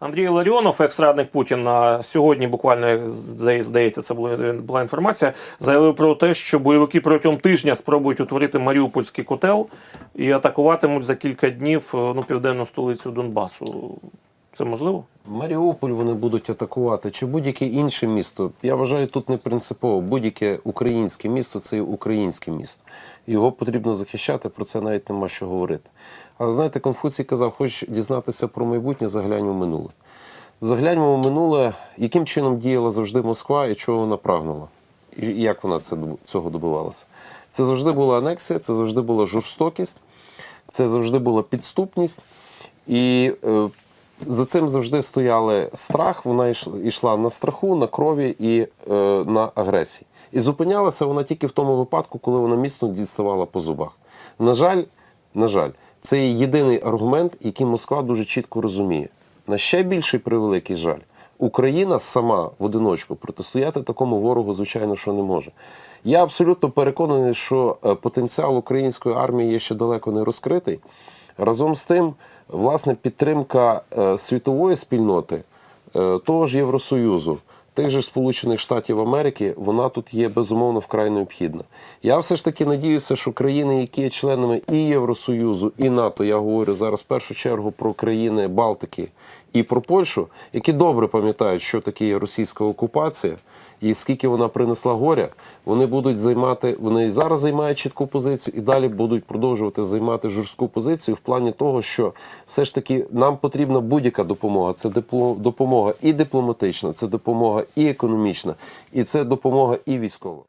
Андрій Ларіонов, екс-радник Путіна, сьогодні буквально здається, це була, інформація. Заявив про те, що бойовики протягом тижня спробують утворити Маріупольський котел і атакуватимуть за кілька днів е, ну, південну столицю Донбасу. Це можливо? Маріуполь вони будуть атакувати чи будь-яке інше місто. Я вважаю, тут не принципово. Будь-яке українське місто це українське місто. Його потрібно захищати, про це навіть нема що говорити. Але знаєте, Конфуцій казав, хочеш дізнатися про майбутнє, заглянь у минуле. Загляньмо у минуле, яким чином діяла завжди Москва і чого вона прагнула, і як вона цього добивалася. Це завжди була анексія, це завжди була жорстокість, це завжди була підступність. І е, за цим завжди стояли страх, вона йш- йшла на страху, на крові і е, на агресії. І зупинялася вона тільки в тому випадку, коли вона міцно діставала по зубах. На жаль, на жаль, це є єдиний аргумент, який Москва дуже чітко розуміє. На ще більший превеликий жаль, Україна сама в одиночку протистояти такому ворогу, звичайно, що не може. Я абсолютно переконаний, що е, потенціал української армії є ще далеко не розкритий. Разом з тим, власне, підтримка е, світової спільноти, е, того ж Євросоюзу, тих же Сполучених Штатів Америки, вона тут є безумовно вкрай необхідна. Я все ж таки надіюся, що країни, які є членами і Євросоюзу, і НАТО, я говорю зараз в першу чергу про країни Балтики і про Польщу, які добре пам'ятають, що таке є російська окупація. І скільки вона принесла горя, вони будуть займати, вони і зараз займають чітку позицію, і далі будуть продовжувати займати жорстку позицію в плані того, що все ж таки нам потрібна будь-яка допомога. Це допомога і дипломатична, це допомога і економічна, і це допомога і військова.